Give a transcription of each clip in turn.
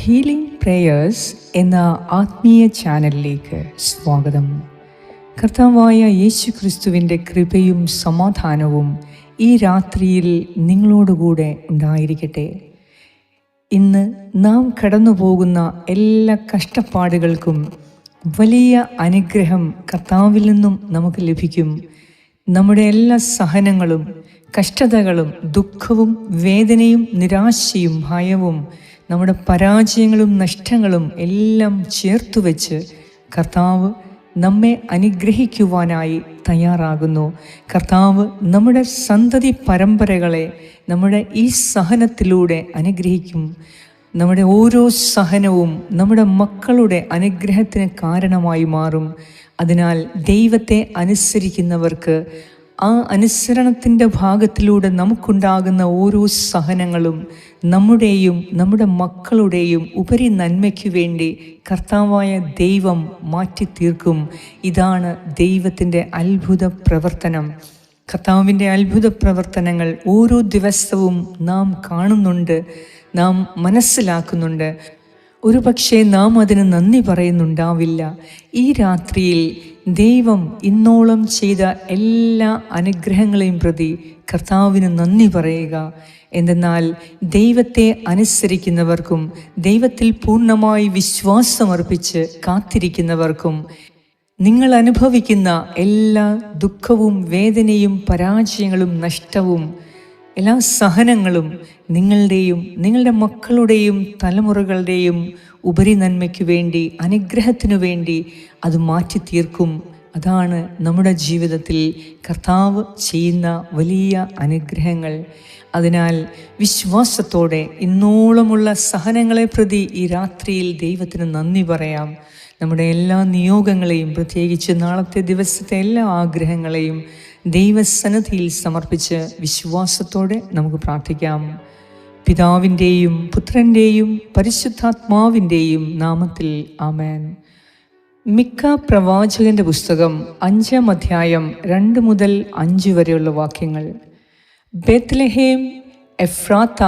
Healing prayers എന്ന ആത്മീയ ചാനലിലേക്ക് സ്വാഗതം. കർത്താവായ യേശു ക്രിസ്തുവിന്റെ കൃപയും സമാധാനവും ഈ രാത്രിയിൽ നിങ്ങളോടുകൂടെ ഉണ്ടായിരിക്കട്ടെ. ഇന്ന് നാം കടന്നു പോകുന്ന എല്ലാ കഷ്ടപ്പാടുകൾക്കും വലിയ അനുഗ്രഹം കർത്താവിൽ നിന്നും നമുക്ക് ലഭിക്കും. നമ്മുടെ എല്ലാ സഹനങ്ങളും കഷ്ടതകളും ദുഃഖവും വേദനയും നിരാശയും ഭയവും നമ്മുടെ പരാജയങ്ങളും നഷ്ടങ്ങളും എല്ലാം ചേർത്തു വെച്ച് കർത്താവ് നമ്മെ അനുഗ്രഹിക്കുവാനായി തയ്യാറാകുന്നു. കർത്താവ് നമ്മുടെ സന്തതി പരമ്പരകളെ നമ്മുടെ ഈ സഹനത്തിലൂടെ അനുഗ്രഹിക്കും. നമ്മുടെ ഓരോ സഹനവും നമ്മുടെ മക്കളുടെ അനുഗ്രഹത്തിന് കാരണമായി മാറും. അതിനാൽ ദൈവത്തെ അനുസരിക്കുന്നവർക്ക് ആ അനുസരണത്തിന്റെ ഭാഗത്തിലൂടെ നമുക്കുണ്ടാകുന്ന ഓരോ സഹനങ്ങളും നമ്മുടെയും നമ്മുടെ മക്കളുടെയും ഉപരി നന്മയ്ക്ക് വേണ്ടി കർത്താവായ ദൈവം മാറ്റി തീർക്കും ഇതാണ് ദൈവത്തിന്റെ അത്ഭുത പ്രവർത്തനം. കർത്താവിന്റെ അത്ഭുത പ്രവർത്തനങ്ങൾ ഓരോ ദിവസവും നാം കാണുന്നുണ്ട് നാം മനസ്സിലാക്കുന്നുണ്ട്. ഒരു പക്ഷേ നാം അതിന് നന്ദി പറയുന്നുണ്ടാവില്ല. ഈ രാത്രിയിൽ ദൈവം ഇന്നോളം ചെയ്ത എല്ലാ അനുഗ്രഹങ്ങളെയും പ്രതി കർത്താവിന് നന്ദി പറയുക. എന്തെന്നാൽ ദൈവത്തെ അനുസരിക്കുന്നവർക്കും ദൈവത്തിൽ പൂർണമായി വിശ്വാസമർപ്പിച്ച് കാത്തിരിക്കുന്നവർക്കും നിങ്ങൾ അനുഭവിക്കുന്ന എല്ലാ ദുഃഖവും വേദനയും പരാജയങ്ങളും നഷ്ടവും എല്ലാ സഹനങ്ങളും നിങ്ങളുടെയും നിങ്ങളുടെ മക്കളുടെയും തലമുറകളുടെയും ഉപരി നന്മയ്ക്കു വേണ്ടി അനുഗ്രഹത്തിനു വേണ്ടി അത് മാറ്റി തീർക്കും അതാണ് നമ്മുടെ ജീവിതത്തിൽ കർത്താവ് ചെയ്യുന്ന വലിയ അനുഗ്രഹങ്ങൾ. അതിനാൽ വിശ്വാസത്തോടെ ഇന്നോളമുള്ള സഹനങ്ങളെ പ്രതി ഈ രാത്രിയിൽ ദൈവത്തിന് നന്ദി പറയാം. നമ്മുടെ എല്ലാ നിയോഗങ്ങളെയും പ്രത്യേകിച്ച് നാളത്തെ ദിവസത്തെ എല്ലാ ആഗ്രഹങ്ങളെയും ദൈവസന്നദ്ധിയിൽ സമർപ്പിച്ച് വിശ്വാസത്തോടെ നമുക്ക് പ്രാർത്ഥിക്കാം. പിതാവിന്റെയും പുത്രന്റെയും പരിശുദ്ധാത്മാവിന്റെയും നാമത്തിൽ ആമേൻ. മിക്ക പ്രവാചകന്റെ പുസ്തകം അഞ്ചാം അധ്യായം രണ്ട് മുതൽ അഞ്ച് വരെയുള്ള വാക്യങ്ങൾ. ബെത്ലഹേം എഫ്രാത്ത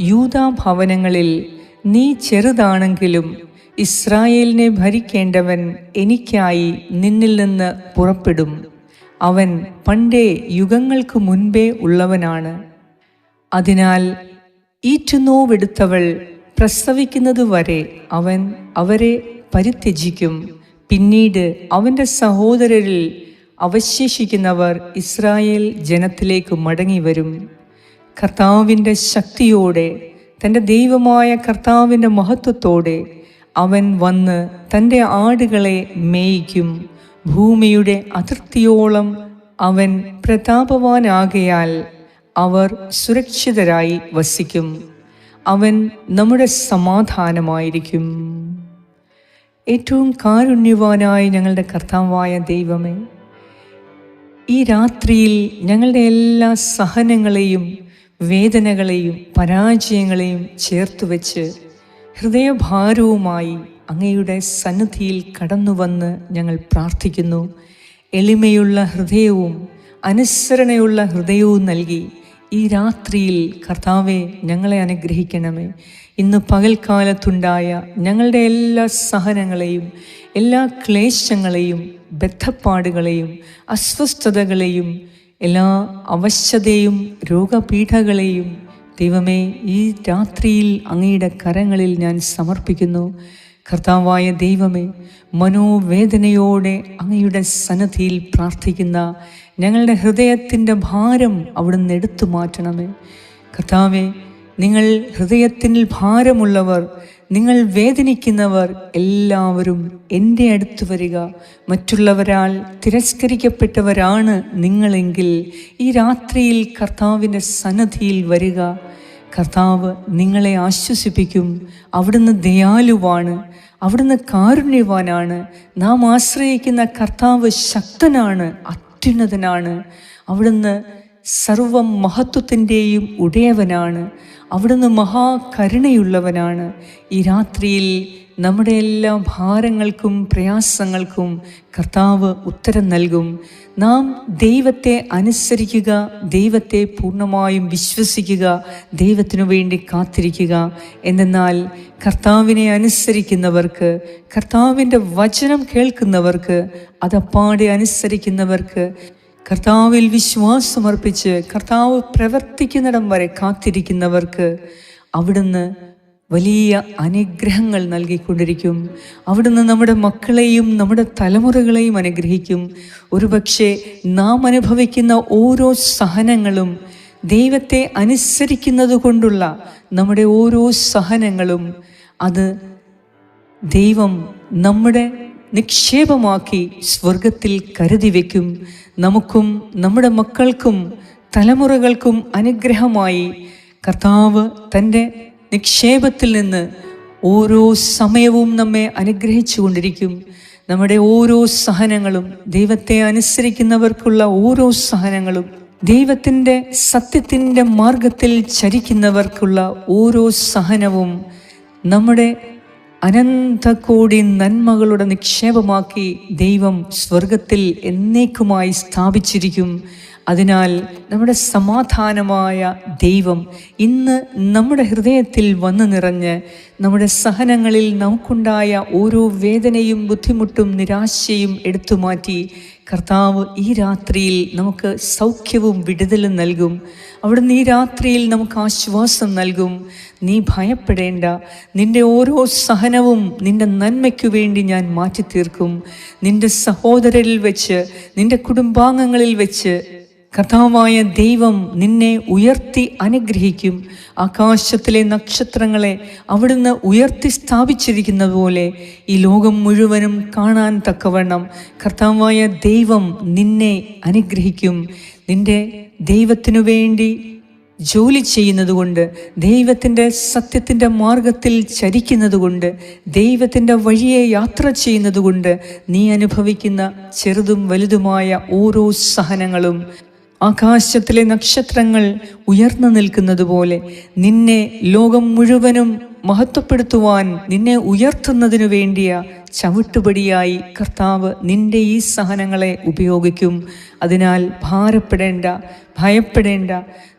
യൂതാ ഭവനങ്ങളിൽ നീ ചെറുതാണെങ്കിലും ഇസ്രായേലിനെ ഭരിക്കേണ്ടവൻ എനിക്കായി നിന്നിൽ നിന്ന് പുറപ്പെടും. അവൻ പണ്ടേ യുഗങ്ങൾക്ക് മുൻപേ ഉള്ളവനാണ്. അതിനാൽ ഈറ്റുനോവെടുത്തവൾ പ്രസവിക്കുന്നതുവരെ അവൻ അവരെ പരിത്യജിക്കും. പിന്നീട് അവന്റെ സഹോദരരിൽ അവശേഷിക്കുന്നവർ ഇസ്രായേൽ ജനത്തിലേക്ക് മടങ്ങിവരും. കർത്താവിന്റെ ശക്തിയോടെ തന്റെ ദൈവമായ കർത്താവിന്റെ മഹത്വത്തോടെ അവൻ വന്ന് തന്റെ ആടുകളെ മേയിക്കും. ഭൂമിയുടെ അതിർത്തിയോളം അവൻ പ്രതാപവാനാകയാൽ അവർ സുരക്ഷിതരായി വസിക്കും. അവൻ നമ്മുടെ സമാധാനമായിരിക്കും. ഏറ്റവും കാരുണ്യവാനായ ഞങ്ങളുടെ കർത്താവായ ദൈവമേ ഈ രാത്രിയിൽ ഞങ്ങളുടെ എല്ലാ സഹനങ്ങളെയും വേദനകളെയും പരാജയങ്ങളെയും ചേർത്ത് വെച്ച് ഹൃദയഭാരവുമായി അങ്ങയുടെ സന്നിധിയിൽ കടന്നുവന്ന് ഞങ്ങൾ പ്രാർത്ഥിക്കുന്നു. എളിമയുള്ള ഹൃദയവും അനുസരണയുള്ള ഹൃദയവും നൽകി ഈ രാത്രിയിൽ കർത്താവെ ഞങ്ങളെ അനുഗ്രഹിക്കണമേ. ഇന്ന് പകൽക്കാലത്തുണ്ടായ ഞങ്ങളുടെ എല്ലാ സഹനങ്ങളെയും എല്ലാ ക്ലേശങ്ങളെയും ബദ്ധപ്പാടുകളെയും അസ്വസ്ഥതകളെയും എല്ലാ അവശതയും രോഗപീഠകളെയും ദൈവമേ ഈ രാത്രിയിൽ അങ്ങയുടെ കരങ്ങളിൽ ഞാൻ സമർപ്പിക്കുന്നു. കർത്താവായ ദൈവമേ മനോവേദനയോടെ അങ്ങയുടെ സന്നദ്ധിയിൽ പ്രാർത്ഥിക്കുന്ന ഞങ്ങളുടെ ഹൃദയത്തിന്റെ ഭാരം അവിടുന്ന് എടുത്തു മാറ്റണമേ. കർത്താവെ നിങ്ങൾ ഹൃദയത്തിൽ ഭാരമുള്ളവർ നിങ്ങൾ വേദനിക്കുന്നവർ എല്ലാവരും എന്റെ അടുത്ത് വരിക. മറ്റുള്ളവരാൽ തിരസ്കരിക്കപ്പെട്ടവരാണ് നിങ്ങളെങ്കിൽ ഈ രാത്രിയിൽ കർത്താവിന്റെ സന്നദ്ധിയിൽ വരിക. കർത്താവ് നിങ്ങളെ ആശ്വസിപ്പിക്കും. അവിടുന്ന് ദയാലുവാണ്. അവിടുന്ന് കാരുണ്യവാനാണ്. നാം ആശ്രയിക്കുന്ന കർത്താവ് ശക്തനാണ്. അത്യുന്നതനാണ് അവിടുന്ന് സർവ മഹത്വത്തിന്റെയും ഉടയവനാണ്. അവിടുന്ന് മഹാകരുണയുള്ളവനാണ്. ഈ രാത്രിയിൽ നമ്മുടെ എല്ലാ ഭാരങ്ങൾക്കും പ്രയാസങ്ങൾക്കും കർത്താവ് ഉത്തരം നൽകും. നാം ദൈവത്തെ അനുസരിക്കുക ദൈവത്തെ പൂർണമായും വിശ്വസിക്കുക ദൈവത്തിനു വേണ്ടി കാത്തിരിക്കുക. എന്നാൽ കർത്താവിനെ അനുസരിക്കുന്നവർക്ക് കർത്താവിന്റെ വചനം കേൾക്കുന്നവർക്ക് അതപ്പാടെ അനുസരിക്കുന്നവർക്ക് കർത്താവിൽ വിശ്വാസമർപ്പിച്ച് കർത്താവ് പ്രവർത്തിക്കുന്നിടം വരെ കാത്തിരിക്കുന്നവർക്ക് അവിടുന്ന് വലിയ അനുഗ്രഹങ്ങൾ നൽകിക്കൊണ്ടിരിക്കും. അവിടുന്ന് നമ്മുടെ മക്കളെയും നമ്മുടെ തലമുറകളെയും അനുഗ്രഹിക്കും. ഒരുപക്ഷെ നാം അനുഭവിക്കുന്ന ഓരോ സഹനങ്ങളും ദൈവത്തെ അനുസരിക്കുന്നത് കൊണ്ടുള്ള നമ്മുടെ ഓരോ സഹനങ്ങളും അത് ദൈവം നമ്മുടെ നിക്ഷേപമാക്കി സ്വർഗത്തിൽ കരുതി വയ്ക്കും നമുക്കും നമ്മുടെ മക്കൾക്കും തലമുറകൾക്കും അനുഗ്രഹമായി കർത്താവ് തന്റെ നിക്ഷേപത്തിൽ നിന്ന് ഓരോ സമയവും നമ്മെ അനുഗ്രഹിച്ചു കൊണ്ടിരിക്കും. നമ്മുടെ ഓരോ സഹനങ്ങളും ദൈവത്തെ അനുസരിക്കുന്നവർക്കുള്ള ഓരോ സഹനങ്ങളും ദൈവത്തിന്റെ സത്യത്തിന്റെ മാർഗത്തിൽ ചരിക്കുന്നവർക്കുള്ള ഓരോ സഹനവും നമ്മുടെ അനന്തകോടി നന്മകളുടെ നിക്ഷേപമാക്കി ദൈവം സ്വർഗത്തിൽ എന്നേക്കുമായി സ്ഥാപിച്ചിരിക്കും. അതിനാൽ നമ്മുടെ സമാധാനമായ ദൈവം ഇന്ന് നമ്മുടെ ഹൃദയത്തിൽ വന്നു നിറഞ്ഞ് നമ്മുടെ സഹനങ്ങളിൽ നമുക്കുണ്ടായ ഓരോ വേദനയും ബുദ്ധിമുട്ടും നിരാശയും എടുത്തു മാറ്റി കർത്താവ് ഈ രാത്രിയിൽ നമുക്ക് സൗഖ്യവും വിടുതലും നൽകും. അവിടുന്ന് ഈ രാത്രിയിൽ നമുക്ക് ആശ്വാസം നൽകും. നീ ഭയപ്പെടേണ്ട. നിന്റെ ഓരോ സഹനവും നിന്റെ നന്മയ്ക്കു വേണ്ടി ഞാൻ മാറ്റി തീർക്കും നിന്റെ സഹോദരരിൽ വെച്ച് നിന്റെ കുടുംബാംഗങ്ങളിൽ വെച്ച് കർത്താവായ ദൈവം നിന്നെ ഉയർത്തി അനുഗ്രഹിക്കും. ആകാശത്തിലെ നക്ഷത്രങ്ങളെ അവിടുന്ന് ഉയർത്തി സ്ഥാപിച്ചിരിക്കുന്നത് പോലെ ഈ ലോകം മുഴുവനും കാണാൻ തക്കവണ്ണം കർത്താവായ ദൈവം നിന്നെ അനുഗ്രഹിക്കും. നിന്റെ ദൈവത്തിനു വേണ്ടി ജോലി ചെയ്യുന്നതുകൊണ്ട് ദൈവത്തിന്റെ സത്യത്തിന്റെ മാർഗത്തിൽ ചരിക്കുന്നതുകൊണ്ട് ദൈവത്തിന്റെ വഴിയെ യാത്ര ചെയ്യുന്നതുകൊണ്ട് നീ അനുഭവിക്കുന്ന ചെറുതും വലുതുമായ ഓരോ സഹനങ്ങളും ആകാശത്തിലെ നക്ഷത്രങ്ങൾ ഉയർന്നു നിൽക്കുന്നത് പോലെ നിന്നെ ലോകം മുഴുവനും മഹത്വപ്പെടുത്തുവാൻ നിന്നെ ഉയർത്തുന്നതിനു വേണ്ടിയ ചവിട്ടുപടിയായി കർത്താവ് നിന്റെ ഈ സഹനങ്ങളെ ഉപയോഗിക്കും. അതിനാൽ ഭാരപ്പെടേണ്ട ഭയപ്പെടേണ്ട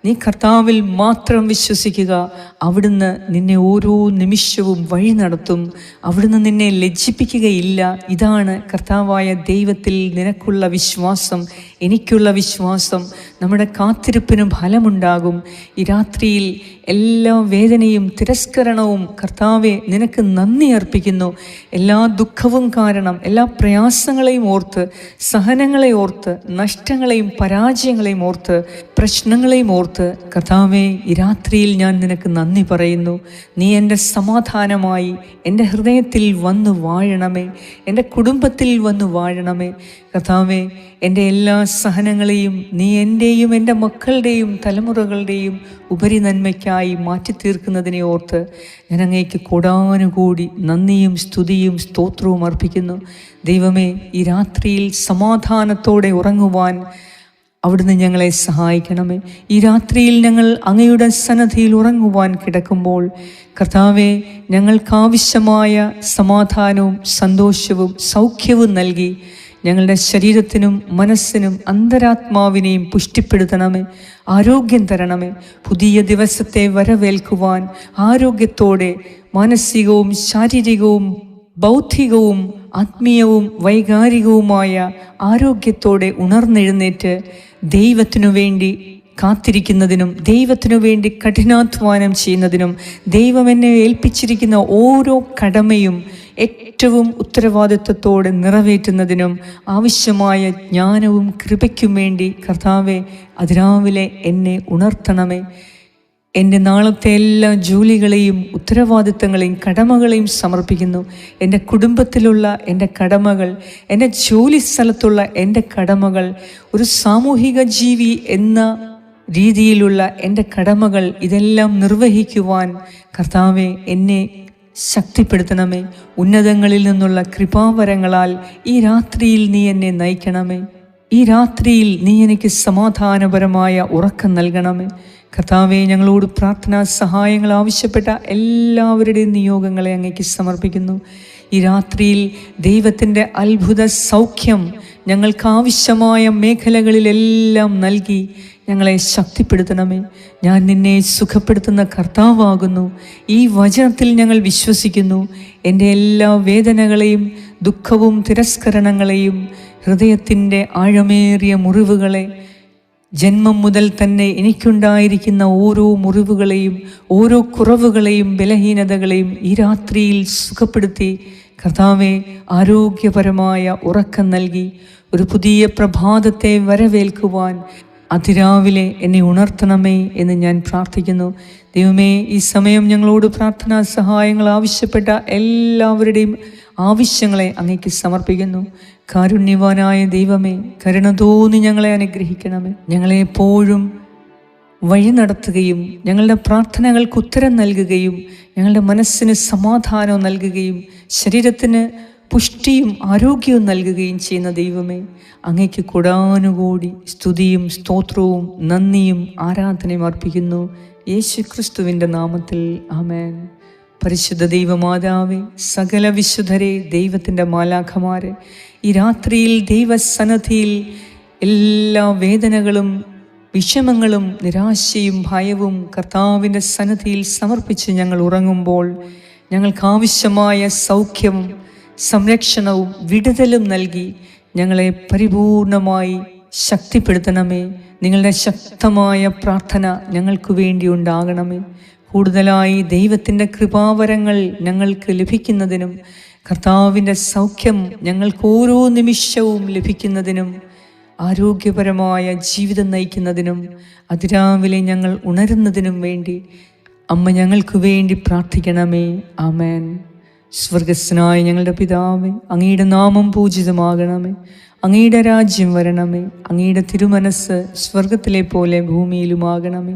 നീ കർത്താവിൽ മാത്രം വിശ്വസിക്കുക. അവിടുന്ന് നിന്നെ ഓരോ നിമിഷവും വഴി നടത്തും. അവിടുന്ന് നിന്നെ ലജ്ജിപ്പിക്കുകയില്ല. ഇതാണ് കർത്താവായ ദൈവത്തിൽ നിനക്കുള്ള വിശ്വാസം എനിക്കുള്ള വിശ്വാസം. നമ്മുടെ കാത്തിരിപ്പിന് ഫലമുണ്ടാകും. ഈ രാത്രിയിൽ എല്ലാ വേദനയും തിരസ്കരണവും കർത്താവെ നിനക്ക് നന്ദി അർപ്പിക്കുന്നു. എല്ലാ ദുഃഖവും കാരണം എല്ലാ പ്രയാസങ്ങളെയും ഓർത്ത് സഹനങ്ങളെ ഓർത്ത് നഷ്ടങ്ങളെയും പരാജയങ്ങളെയും ഓർത്ത് പ്രശ്നങ്ങളെയും ഓർത്ത് കർത്താവെ ഈ രാത്രിയിൽ ഞാൻ നിനക്ക് നന്ദി പറയുന്നു. നീ എന്റെ സമാധാനമായി എന്റെ ഹൃദയത്തിൽ വന്ന് വാഴണമേ. എന്റെ കുടുംബത്തിൽ വന്ന് വാഴണമേ. കർത്താവേ എന്റെ എല്ലാ സഹനങ്ങളെയും നീ എന്റെയും എന്റെ മക്കളുടെയും തലമുറകളുടെയും ഉപരി നന്മയ്ക്കായി മാറ്റി തീർക്കുന്നതിനെ ഓർത്ത് ഞാൻ അങ്ങേക്ക് കൂടാനുകൂടി നന്ദിയും സ്തുതിയും സ്തോത്രവും അർപ്പിക്കുന്നു. ദൈവമേ ഈ രാത്രിയിൽ സമാധാനത്തോടെ ഉറങ്ങുവാൻ അവിടുന്ന് ഞങ്ങളെ സഹായിക്കണമേ. ഈ രാത്രിയിൽ ഞങ്ങൾ അങ്ങയുടെ സന്നദ്ധിയിൽ ഉറങ്ങുവാൻ കിടക്കുമ്പോൾ കർത്താവെ ഞങ്ങൾക്കാവശ്യമായ സമാധാനവും സന്തോഷവും സൗഖ്യവും നൽകി ഞങ്ങളുടെ ശരീരത്തിനും മനസ്സിനും അന്തരാത്മാവിനെയും പുഷ്ടിപ്പെടുത്തണമേ. ആരോഗ്യം തരണമേ. പുതിയ ദിവസത്തെ വരവേൽക്കുവാൻ ആരോഗ്യത്തോടെ മാനസികവും ശാരീരികവും ബൗദ്ധികവും ആത്മീയവും വൈകാരികവുമായ ആരോഗ്യത്തോടെ ഉണർന്നെഴുന്നേറ്റ് ദൈവത്തിനു വേണ്ടി കാത്തിരിക്കുന്നതിനും ദൈവത്തിനു വേണ്ടി കഠിനാധ്വാനം ചെയ്യുന്നതിനും ദൈവം എന്നെ ഏൽപ്പിച്ചിരിക്കുന്ന ഓരോ കടമയും ഏറ്റവും ഉത്തരവാദിത്വത്തോടെ നിറവേറ്റുന്നതിനും ആവശ്യമായ ജ്ഞാനവും കൃപയ്ക്കും വേണ്ടി കർത്താവെ അതിരാവിലെ എന്നെ ഉണർത്തണമേ. എന്റെ നാളത്തെ എല്ലാ ജോലികളെയും ഉത്തരവാദിത്തങ്ങളെയും കടമകളെയും സമർപ്പിക്കുന്നു. എന്റെ കുടുംബത്തിലുള്ള എന്റെ കടമകൾ എന്റെ ജോലി സ്ഥലത്തുള്ള എന്റെ കടമകൾ ഒരു സാമൂഹിക ജീവി എന്ന രീതിയിലുള്ള എന്റെ കടമകൾ ഇതെല്ലാം നിർവഹിക്കുവാൻ കർത്താവെ എന്നെ ശക്തിപ്പെടുത്തണമേ. ഉന്നതങ്ങളിൽ നിന്നുള്ള കൃപാവരങ്ങളാൽ ഈ രാത്രിയിൽ നീ എന്നെ നയിക്കണമേ. ഈ രാത്രിയിൽ നീ എനിക്ക് സമാധാനപരമായ ഉറക്കം നൽകണമേ. കർത്താവെ ഞങ്ങളോട് പ്രാർത്ഥനാ സഹായങ്ങൾ ആവശ്യപ്പെട്ട എല്ലാവരുടെയും നിയോഗങ്ങളെ അങ്ങേക്ക് സമർപ്പിക്കുന്നു. ഈ രാത്രിയിൽ ദൈവത്തിന്റെ അത്ഭുത സൗഖ്യം ഞങ്ങൾക്ക് ആവശ്യമായ മേഖലകളിലെല്ലാം നൽകി ഞങ്ങളെ ശക്തിപ്പെടുത്തണമേ. ഞാൻ നിന്നെ സുഖപ്പെടുത്തുന്ന കർത്താവാകുന്നു. ഈ വചനത്തിൽ ഞങ്ങൾ വിശ്വസിക്കുന്നു. എന്റെ എല്ലാ വേദനകളെയും ദുഃഖവും തിരസ്കരണങ്ങളെയും ഹൃദയത്തിന്റെ ആഴമേറിയ മുറിവുകളെ ജന്മം മുതൽ തന്നെ എനിക്കുണ്ടായിരിക്കുന്ന ഓരോ മുറിവുകളെയും ഓരോ കുറവുകളെയും ബലഹീനതകളെയും ഈ രാത്രിയിൽ സുഖപ്പെടുത്തി കർത്താവെ ആരോഗ്യപരമായ ഉറക്കം നൽകി ഒരു പുതിയ പ്രഭാതത്തെ വരവേൽക്കുവാൻ അതിരാവിലെ എന്നെ ഉണർത്തണമേ എന്ന് ഞാൻ പ്രാർത്ഥിക്കുന്നു. ദൈവമേ ഈ സമയം ഞങ്ങളോട് പ്രാർത്ഥനാ സഹായങ്ങൾ ആവശ്യപ്പെട്ട എല്ലാവരുടെയും ആവശ്യങ്ങളെ അങ്ങേക്ക് സമർപ്പിക്കുന്നു. കാരുണ്യവാനായ ദൈവമേ കരുണ തോന്നി ഞങ്ങളെ അനുഗ്രഹിക്കണമേ. ഞങ്ങളെ എപ്പോഴും വഴി നടത്തുകയും ഞങ്ങളുടെ പ്രാർത്ഥനകൾക്ക് ഉത്തരം നൽകുകയും ഞങ്ങളുടെ മനസ്സിന് സമാധാനവും നൽകുകയും ശരീരത്തിന് പുഷ്ടിയും ആരോഗ്യവും നൽകുകയും ചെയ്യുന്ന ദൈവമേ അങ്ങയ്ക്ക് കൂടാനുകൂടി സ്തുതിയും സ്തോത്രവും നന്ദിയും ആരാധനയും അർപ്പിക്കുന്നു. യേശു ക്രിസ്തുവിന്റെ നാമത്തിൽ ആമേൻ. പരിശുദ്ധ ദൈവമാതാവെ സകല വിശുദ്ധരെ ദൈവത്തിന്റെ മാലാഖമാരെ ഈ രാത്രിയിൽ ദൈവസന്നദ്ധിയിൽ എല്ലാ വേദനകളും വിഷമങ്ങളും നിരാശയും ഭയവും കർത്താവിന്റെ സന്നദ്ധിയിൽ സമർപ്പിച്ച് ഞങ്ങൾ ഉറങ്ങുമ്പോൾ ഞങ്ങൾക്കാവശ്യമായ സൗഖ്യവും സംരക്ഷണവും വിടുതലും നൽകി ഞങ്ങളെ പരിപൂർണമായി ശക്തിപ്പെടുത്തണമേ. നിങ്ങളുടെ ശക്തമായ പ്രാർത്ഥന ഞങ്ങൾക്ക് വേണ്ടി ഉണ്ടാകണമേ. കൂടുതലായി ദൈവത്തിന്റെ കൃപാവരങ്ങൾ ഞങ്ങൾക്ക് ലഭിക്കുന്നതിനും കർത്താവിന്റെ സൗഖ്യം ഞങ്ങൾക്ക് ഓരോ നിമിഷവും ലഭിക്കുന്നതിനും ആരോഗ്യപരമായ ജീവിതം നയിക്കുന്നതിനും അതിരാവിലെ ഞങ്ങൾ ഉണരുന്നതിനും വേണ്ടി അമ്മ ഞങ്ങൾക്ക് വേണ്ടി പ്രാർത്ഥിക്കണമേ. ആമേൻ. സ്വർഗസ്നായ ഞങ്ങളുടെ പിതാവേ അങ്ങയുടെ നാമം പൂജിതമാകണമേ. അങ്ങയുടെ രാജ്യം വരണമേ. അങ്ങയുടെ തിരുമനസ് സ്വർഗത്തിലെ പോലെ ഭൂമിയിലുമാകണമേ.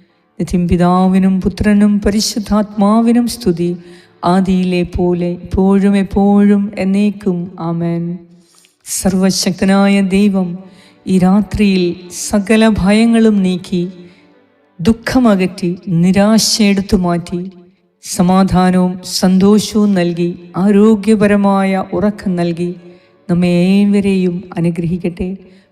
നിത്യം പിതാവിനും പുത്രനും പരിശുദ്ധാത്മാവിനും സ്തുതി ആദിയിലെ പോലെ ഇപ്പോഴും എപ്പോഴും എന്നേക്കും. ആമേൻ. സർവശക്തനായ ദൈവം ഈ രാത്രിയിൽ സകല ഭയങ്ങളും നീക്കി ദുഃഖമകറ്റി നിരാശ എടുത്തു മാറ്റി സമാധാനവും സന്തോഷവും നൽകി ആരോഗ്യപരമായ ഉറക്കം നൽകി നമ്മെ ഏവരെയും അനുഗ്രഹിക്കട്ടെ.